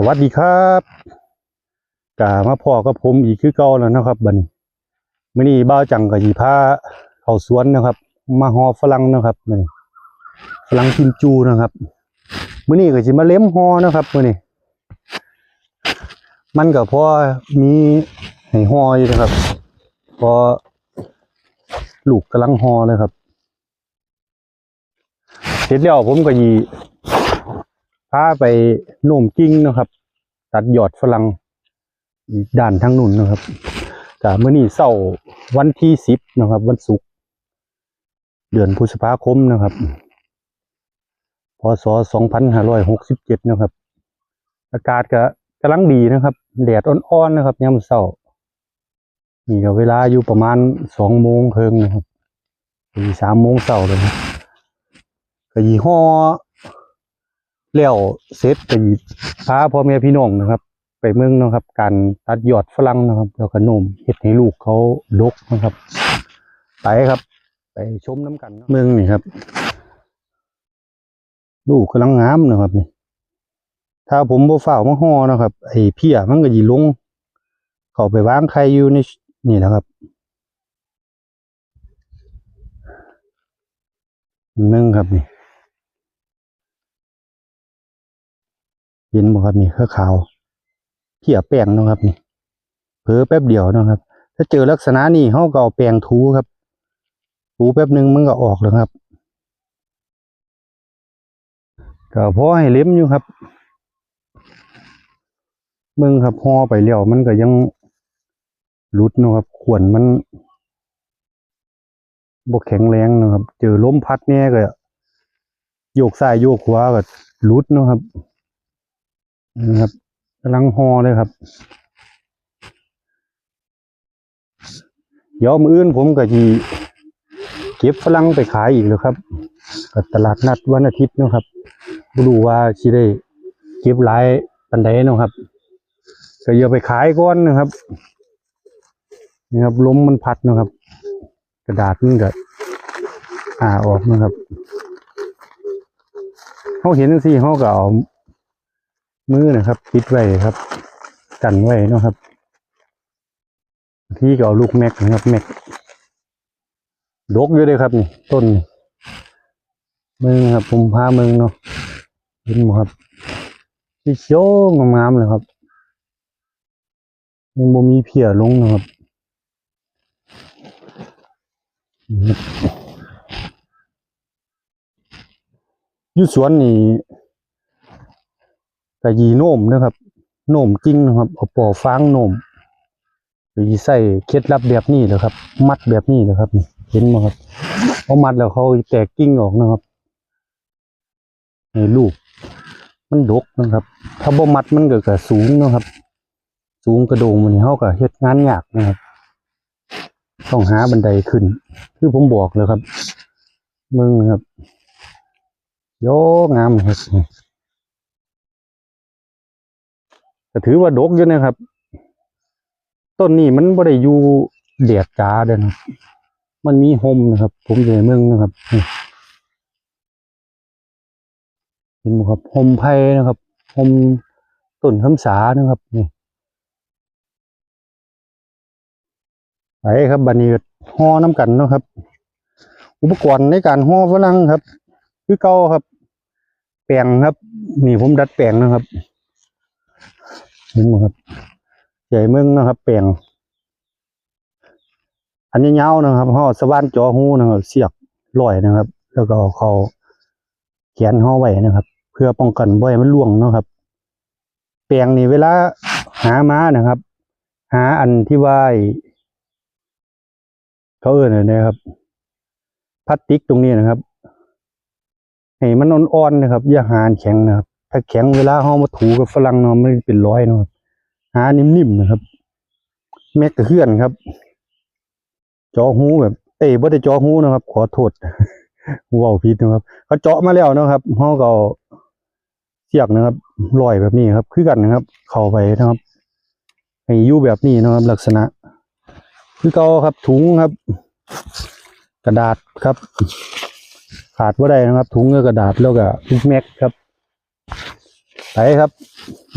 สวัสดีครับกามาพ่อกับผมอีกคือเก่าแล้วนะครับบันมื้อนี้บ้าจังกับยีพาเข้าสวนนะครับ มาหอฝรั่งนะครับมื้อนี้ฝรั่งกิมจูนะครับมื้อนี้ก็สิมาเล็มหอนะครับมื้อนี้มันก็พอมีให้หออยู่นะครับพอลูกกำลังหอเลยครับเสร็จแล้วผมก็ยี พาไปโน่มกิ้งนะครับ ตัดยอดฝรั่งด้านทางนุ่นนะครับกับเมื่อนี้เสาร์วันที่สิบนะครับ วันศุกร์เดือนพฤษภาคมนะครับพศสองพันห้าร้อยหกสิบเจ็ดนะครับ อากาศก็กำลังดีนะครับแดดอ่อนๆนะครับยามเสาร์นี่ก็เวลาอยู่ประมาณสองโมงเพิงนะครับตีสามโมงเสาร์เลยนะก็ยี่ห้อ แล้วเสร็จไปพาพ่อแม่พี่น้องนะครับ ไปเมืองนะครับ การตัดยอดฝรั่งนะครับแล้วก็นมเฮ็ดให้ลูกเขาดกนะครับ ไปครับ ไปชมน้ำกันเนาะเมืองนี่ครับ ลูกกำลังงามนะครับนี่ถ้าผมบ่ฝ้าวมาห่อนะครับไอ้เพี้ยมันก็ยีลงเข้าไปวางไข่อยู่ในนี่นะครับเมืองครับนี่ เห็นบ่ครับนี่คือขาวเขี่ยแป้งนะครับนี่เผลอแป๊บเดียวนะครับ ถ้าเจอลักษณะนี้เขาก็เอาแป้งถูครับถูแป๊บหนึ่งมันก็ออกแล้วครับก็พอให้เล็มอยู่ครับมึงครับห่อไปแล้วมันก็ยังหลุดนะครับขวนมันบกแข็งแรงนะครับ เจอล้มพัดเนี่ยก็โยกซ้ายโยกขวาก็หลุดนะครับ นะครับกำลังห่อเลยครับ เดี๋ยวมืออื่นผมก็จีเก็บฝรั่งไปขายอีกแล้วครับกับตลาดนัดวันอาทิตย์นะครับบ่รู้ว่าสิได้เก็บหลายปันใดนะครับก็อย่าไปขายก่อนนะครับนี่ครับลมมันพัดนะครับ กระดาษมันก็อ่าออกนะครับเขาเห็นสิเขาก็เอา มือนะครับปิดไว้ครับ กันไว้นะครับ ที่ก็เอาลูกแม็กนะครับ แม็กดกอยู่เลยครับนี่ต้นมึงนะครับผมพามึงเนาะเห็นไหมครับที่เขียวงามๆเลยครับ ยังบ่มีเพียลงนะครับยู่สวนนี่ กะยีโน่มนะครับ โน่มจริงนะครับเอาปอฟางโน่มหรือใส่เคล็ดลับแบบนี้เลยครับ มัดแบบนี้เลยครับนี่เห็นไหมครับเขามัดแล้วเขาแตกกิ้งออกนะครับในลูก มันดกนะครับ ถ้าบ่มัดมันเก็กะสูงนะครับ สูงกระโดงมันเขาก็เฮ็ดงานยากนะครับ ต้องหาบันไดขึ้น คือผมบอกเลยครับ มึงครับ โยงามครับ ก็ถือว่าดกอยู่นะครับ ต้นนี้มันบ่ได้อยู่แดดจ้าเด้นะมันมีห่มนะครับ ผมอยู่ในเมืองนะครับนี่เห็นไหมครับห่มไผ่นะครับห่มต้นคำสานะครับนี่ไปครับบันนี้ห่อน้ำกันนะครับ อุปกรณ์ในการห่อฝรั่งครับ คือเก่าครับ แปลงครับ นี่ผมดัดแปลงนะครับ เห็นไหมครับ ใหญ่เมืองนะครับแปลงอันนี้เงานะครับห่อสว่านจอหูนะครับ เสียบลอยนะครับ แล้วก็เอาเขาแขนห่อไว้นะครับ เพื่อป้องกันบ่ให้มันล่วงนะครับ แปลงนี่เวลาหาม้านะครับ หาอันที่ว่าไอ้เขาเอ่นอะไรนะครับพลาสติกตรงนี้นะครับให้มันอ่อนๆนะครับ อย่าหานแข็งนะครับ ถ้าแข็งเวลาเฮามาถูกับฝรั่งเนาะมันเป็นร้อยเนาะหานิ่มๆนะครับ แม็กกระเฮือนครับจาะหูแบบเอ้ยบ่ได้จาะหูนะครับ ขอโทษว้าผิดนะครับเขาเจาะมาแล้วนะครับเฮาก็เอาเสียกนะครับลอยแบบนี้ครับ คือกันนะครับ เข้าไปนะครับให้ยู่แบบนี้นะครับ ลักษณะ คือเก่าครับถุงครับ กระดาษครับ ขาดว่าได้นะครับ ถุงกับกระดาษแล้วก็ลูกแม็กครับ ไปครับ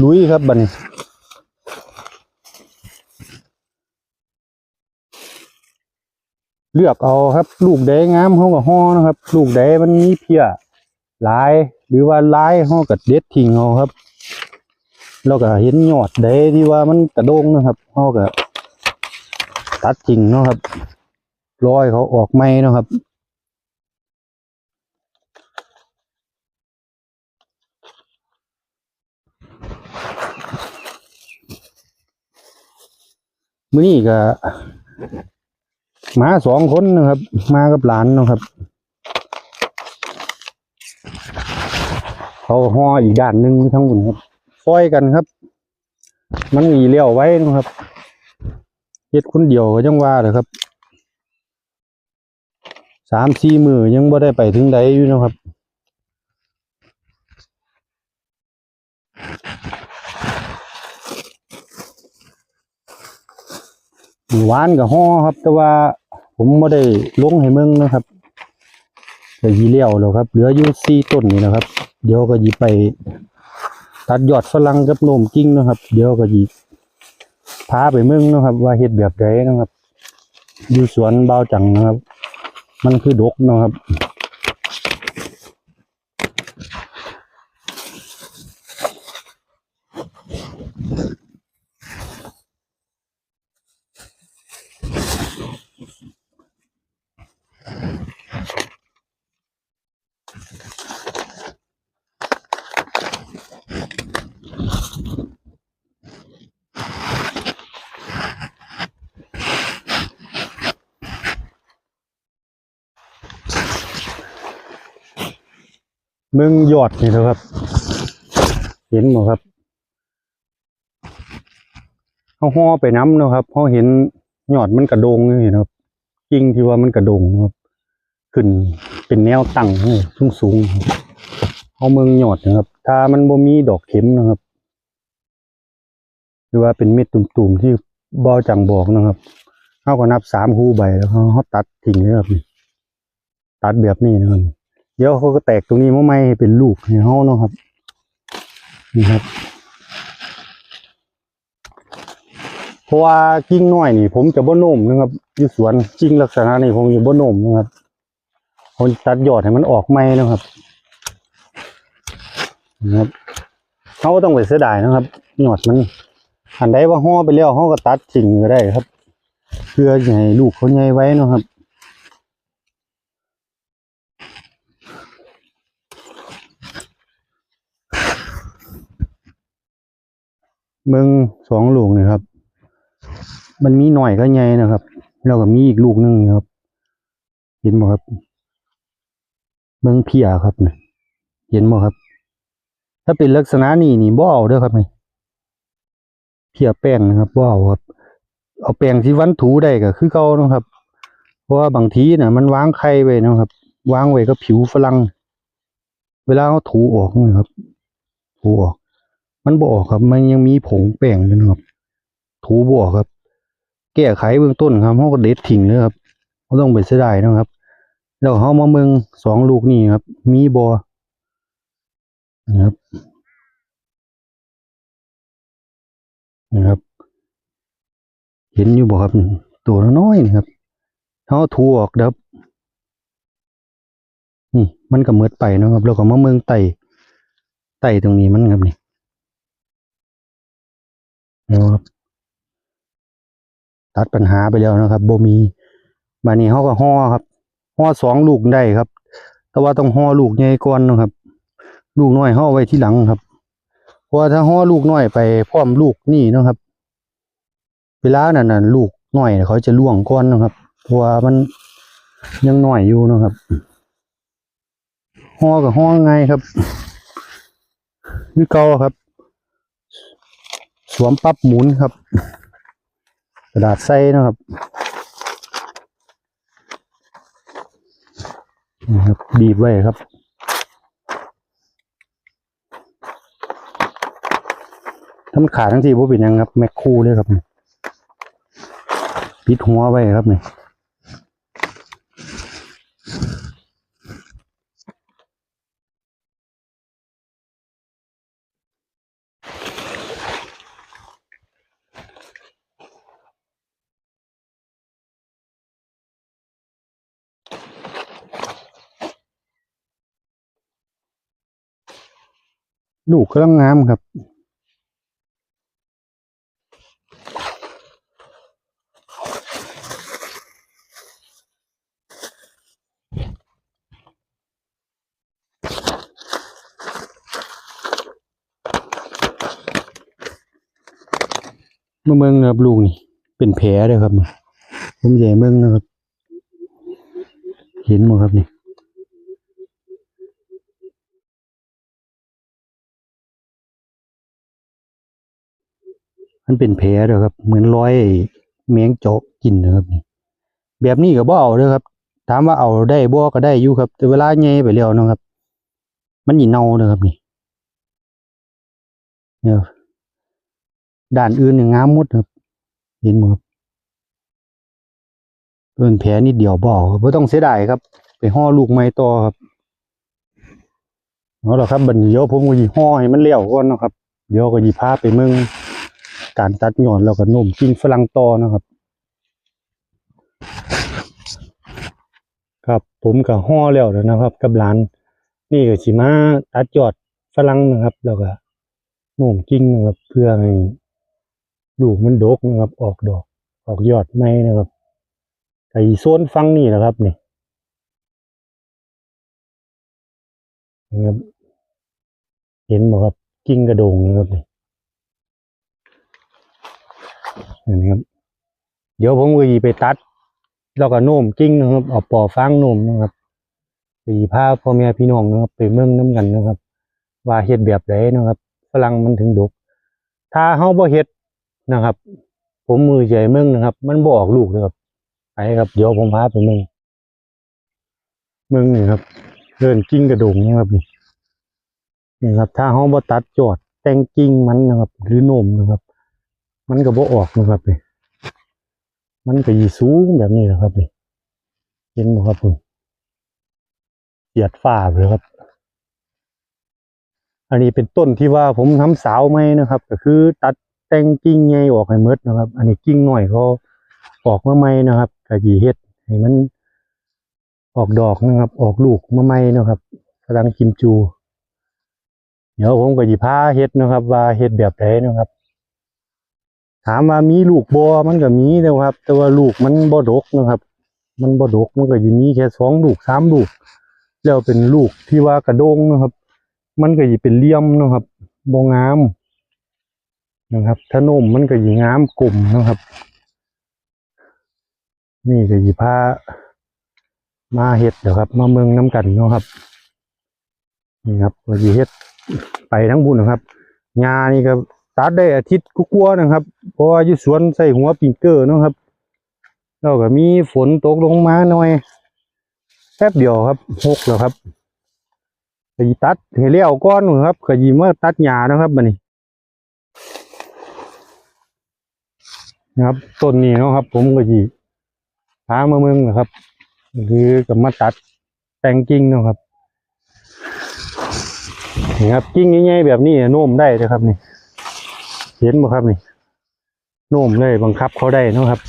ลุยครับบัดนเลือกเอาครับ ลูกใดงามเขาก็ห่อนะครับ ลูกใดมันมีเพียหลาย หรือว่าลายเขาก็เด็ดทิ้งเอาครับแล้วก็เห็นยอดใดที่ว่ามันกระโดงนะครับเขาก็ตัดทิ้งเนาะครับรอยเขาออกไม่นะครับ มื้อนี้ก็มาสองคนนะครับ มากับหลานนะครับเขาห่ออีกด้านหนึ่งทั้งหมดครับซอยกันครับ มันมีเลี้ยวไว้นะครับเฮ็ดคนเดียวก็ยังว่าเลยครับสามสี่มือยังบ่ได้ไปถึงใดอยู่นะครับ หวานกับห่อครับ แต่ว่าผมไม่ได้ลงให้มึงนะครับแต่ยีเลี้ยวแล้วครับ เหลืออยู่สี่ต้นนี่นะครับ เดี๋ยวก็ยีไป ตัดยอดฝรั่งกับโนมกิ้งนะครับ เดี๋ยวก็ยีพาไปมึงนะครับ ว่าเห็ดแบบไหนนะครับ อยู่สวนเบาจังนะครับ มันคือดกนะครับ มึงยอดนี่นะครับ เห็นบ่ครับเขาห่อไปน้ำนะครับเขาเห็นยอดมันกระโดงนี่นะครับกิ่งที่ว่ามันกระโดงนะครับ ขึ้นเป็นแนวตั้งสูงสูงๆเอาเมืองยอดนะครับ ถ้ามันบ่มีดอกเข็มนะครับ หรือว่าเป็นเม็ดตุ่มๆที่บอจังบอกนะครับเขาก็นับสามหูใบแล้วเขาตัดทิ้งเลยครับตัดแบบนี้นะครับ ดี๋ยวเขาก็แตกตรงนี้มาไม่เป็นลูกให้เขาเนาะครับ นี่ครับ เพราะว่ากิ่งน้อยนี่ ผมจะบ่โน้มนะครับยู่สวนกิ่งลักษณะนี้ผมจะบ่โน้มนะครับผมตัดยอดให้มันออกไม่นะครับนะครับเขาก็ต้องไปเสียดายนะครับยอดมันอันใดว่าห่อไปแล้วเขาก็ตัดทิ้งก็ได้ครับ เพื่อให้ลูกเขาใหญ่ไว้นะครับ เมืองสองลูกนี่ครับ มันมีหน่อยก็ใหญ่นะครับ แล้วก็มีอีกลูกหนึงนะครับ เห็นบ่ครับเมืองเพียครับเนี่ยเห็นบ่ครับ ถ้าเป็นลักษณะนี้นี่บ่เอาเด้อครับนี่เพียแป้งนะครับบ่เอาครับ เอาแป้งที่วันถูได้ก็คือเก่าเนะครับ เพราะว่าบางทีน่ะมันวางไข่ไว้นะครับ วางไว้กับผิวฝรั่ง เวลาเขาถูออกนี่ครับถูออก มันบออกครับ มันยังมีผงแป้งอยู่นะครับถูบออกครับ แก้ไขเบื้องต้นครับเขาก็เด็ดทิ้งเลยครับเขาต้องไปเสียดายนะครับแล้วเขามาเมืองสองลูกนี่ครับ มีบอนะครับนะครับ เห็นอยู่บ่ครับ ตัวน้อยนี่ครับเขาถูออกครับนี่มันก็เมืดไปนะครับ แล้วก็มาเมืองไต่ไต่ตรงนี้มันครับนี่ นะครับตัดปัญหาไปแล้วนะครับโบมีมานี่เขาก็ห่อครับห่อสองลูกได้ครับ แต่ว่าต้องห่อลูกใหญ่ก่อนนะครับ ลูกน้อยห่อไว้ที่หลังครับ เพราะว่าถ้าห่อลูกน้อยไปพร้อมลูกนี่นะครับ เวลานั้นน่ะลูกน้อยเขาจะล่วงก่อนนะครับเพราะว่ามันยังน้อยอยู่นะครับห่อกับห่อไงครับนี่เก่าครับ สวมปั๊บหมุนครับ กระดาษใส่นะครับนี่ครับบีบไว้ครับถ้ามันขาดทั้งทีว่เป็นยังครับ แมคคูเลยครับนี่ปิดหัวไว้ครับเนี่ย ลูกกำลังงามครับมาเมืองนะครับลูกนี่ เป็นแผลเลยครับผมใหญ่เมืองนะครับ เห็นมั้ครับนี่ มันเป็นแผลเลยครับ เหมือนรอยแมงเจาะกินนะครับนี่แบบนี้ก็บ่เอาเลยครับ ถามว่าเอาได้บ่ก็ได้อยู่ครับ แต่เวลาแง่ไปแล้วนะครับ มันหยีเน่านะครับนี่เนี่ยด้านอื่นเนี่ยงามหมดครับ เห็นมั้ครับเป็นแผลนิดเดียวบ่เอาครับบ่ต้องเสียดายครับ ไปห่อลูกไม้ต่อครับเอาละครับบันเดี๋ยวผมก็สิห่อให้มันเลี้ยวก่อนนะครับ เดี๋ยวก็สิพาไปมือง การตัดหย่อนแล้วก็โน้มกิ่งฝรั่งต่อนะครับ ครับผมก็ห่อแล้วนะครับ กับหลาน นี่ก็สิมาตัดยอดฝรั่งนะครับ แล้วก็โน้มกิ่งนะครับเพื่อให้ลูกมันดกนะครับ ออกดอก ออกยอดใหม่นะครับไอ้โซนฟังนี่นะครับนี่นะครับเห็นไหมครับ กิ่งกระโดงนะครับนี่ นี่ครับ เดี๋ยวผมก็จะไปตัด แล้วก็โน้มกิ่งนะครับเอาปอฟางโน้มนะครับสีผ้าพ่อแม่พี่น้องนะครับ ไปเมืองน้ำกันนะครับ ว่าเฮ็ดแบบไหนนะครับฝรั่งมันถึงดก ถ้าเฮาบ่เฮ็ดนะครับ ผมมือใหญ่เมืองนะครับ มันบ่ออกลูกนะครับไปครับ เดี๋ยวผมพาไปเมืองเมืองนี่ครับเดินกิ่งกระดงนะครับนี่นี่ครับ ถ้าเฮาบ่ตัดจอดแต่งกิ่งมันนะครับ หรือโน้มนะครับ มันก็บ่ออกนะครับนี่มันก็ยีสูงแบบนี้แหละครับนี่เห็นไหมครับคุณเหยียดฝ้าเลยครับ อันนี้เป็นต้นที่ว่าผมทำสาวไหมนะครับ ก็คือตัดแต่งกิ่งใหญ่ออกให้หมดนะครับ อันนี้กิ่งหน่อยเขาออกมาใหม่นะครับก็ยีเฮ็ดให้มันออกดอกนะครับ ออกลูกมาใหม่นะครับกำลังกิมจู เดี๋ยวผมก็ยีพาเฮ็ดนะครับ ว่าเฮ็ดแบบไหนนะครับ ถามว่ามีลูกบอมันก็มีนะครับ แต่ว่าลูกมันบ่ดกนะครับ มันบ่ดกมันก็จะมีแค่สองลูกสามลูก แล้วเป็นลูกที่ว่ากระโดงนะครับ มันก็จะเป็นเลี่ยมนะครับบ่งามนะครับถ้านมมันก็จะงามกลุ่มนะครับ นี่ก็จะพามาเฮ็ดเดี๋ยวครับ มาเมืองน้ำกันนะครับนี่ครับก็จะเฮ็ดไปทั้งบุญนะครับงานี่ก็ ตัดได้อาทิตย์กลัวนะครับ เพราะว่าอยู่สวนใส่หัวปิงเกอร์นะครับแล้วก็มีฝนตกลงมาหน่อยแป๊บเดียวครับหกแล้วครับก็ยีตัดให้เลี้ยวก้อนนะครับก็ยีมาตัดหญ้านะครับบัดนี้นะครับต้นนี้นะครับ ผมก็ยีพามาเมืองนะครับคือกับมาตัดแต่งกิ่งนะครับนี่ครับกิ่งง่ายๆแบบนี้โน้มได้นะครับนี่ เห็นบ่ครับนี่นุ่มเลยบังคับเขาได้นะครับ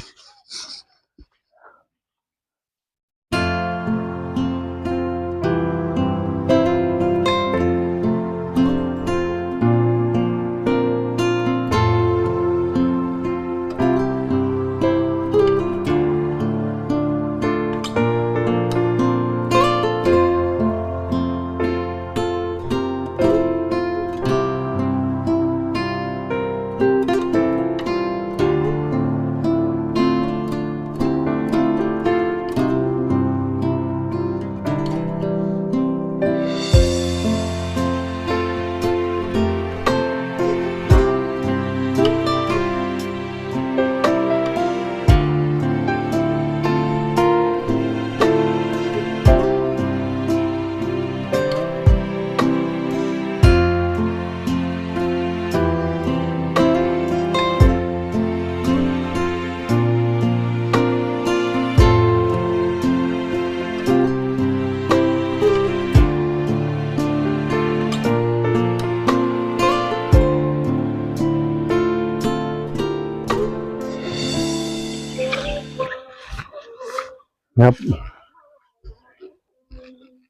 นะครับ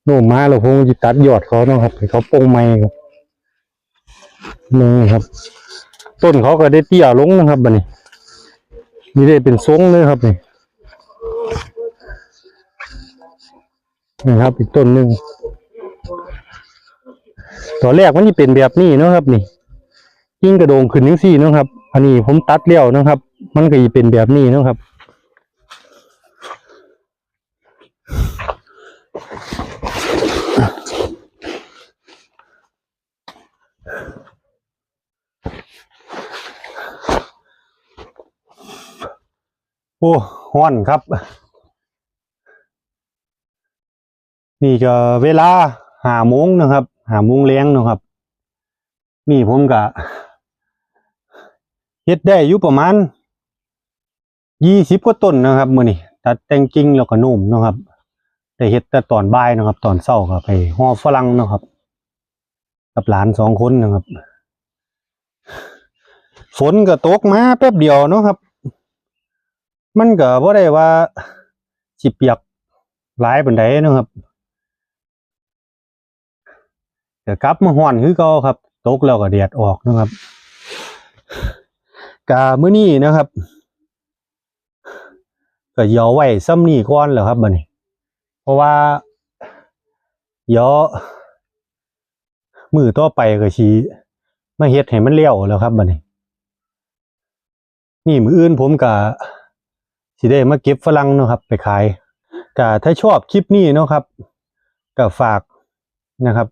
โน้มาแล้วผมจะตัดยอดเขาเนาะครับให้เขาโปร่งไม้ครับนี่ครับ ต้นเขาก็ได้เตี้ยลงนะครับบัดนี้นี่ได้เป็นทรงเลยครับนี่นี่ครับอีกต้นหนึ่งตอนแรกมันจะเป็นแบบนี้เนาะครับ นี่ยิ่งกระโดงขึ้นทั้งสี่เนาะครับ อันนี้ผมตัดเลี้ยวนะครับ มันก็จะเป็นแบบนี้เนาะครับ โอ้ฮ้อนครับ นี่ก็เวลาหาโมงนะครับหาโมงแรงนะครับ นี่ผมก็เฮ็ดได้อยู่ประมาณยี่สิบกว่าต้นนะครับมือนี้ตัดแต่งกิ่งแล้วก็นุ่มนะครับได้เฮ็ดแต่ตอนบ่ายนะครับ ตอนเช้าก็ไปห่อฝรั่งนะครับ กับหลานสองคนนะครับ ฝนก็ตกมาแป๊บเดียวนะครับ มันก็บ่ได้ว่าสิเปียกหลายปานใดนะครับก็กลับมาฮ้อนคือเก่าครับ ตกแล้วก็แดดออกนะครับกะมื้อนี้นะครับก็เหยาไว้ซ้ำนี้ก่อนแหล้วครับบัดนี้ เพราะว่าเหยามือต่อไปก็สิมาเฮ็ดให้มันเลี้ยวแล้วครับบัดนี้ นี่มื้ออื่นผมก็ สิได้มาเก็บฝรั่งเนาะครับ ไปขายก็ถ้าชอบคลิปนี้เนาะครับก็ฝากนะครับ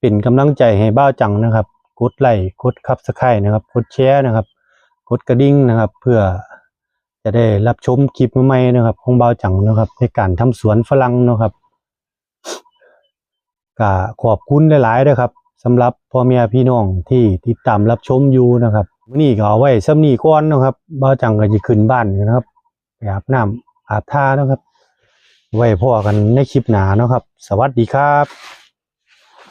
เป็นกำลังใจให้บ้าจังนะครับกดไลค์กดคับสไครนะครับกดแชร์นะครับกดกระดิ่งนะครับ เพื่อจะได้รับชมคลิปใหม่ๆนะครับของบ้าจังนะครับ ในการทำสวนฝรั่งเนาะครับก็ขอบคุณหลายๆด้วยครับสำหรับพ่อแม่พี่น้องที่ติดตามรับชมอยู่นะครับวันนี้ก็เอาไว้ซ้ำนี้ก่อนนะครับบ้าจังก็จะขึ้นบ้านนะครับ ไปอาบน้ำอาบท่านะครับ ไว้พ่อกันในคลิปหนาเนาะครับ สวัสดีครับ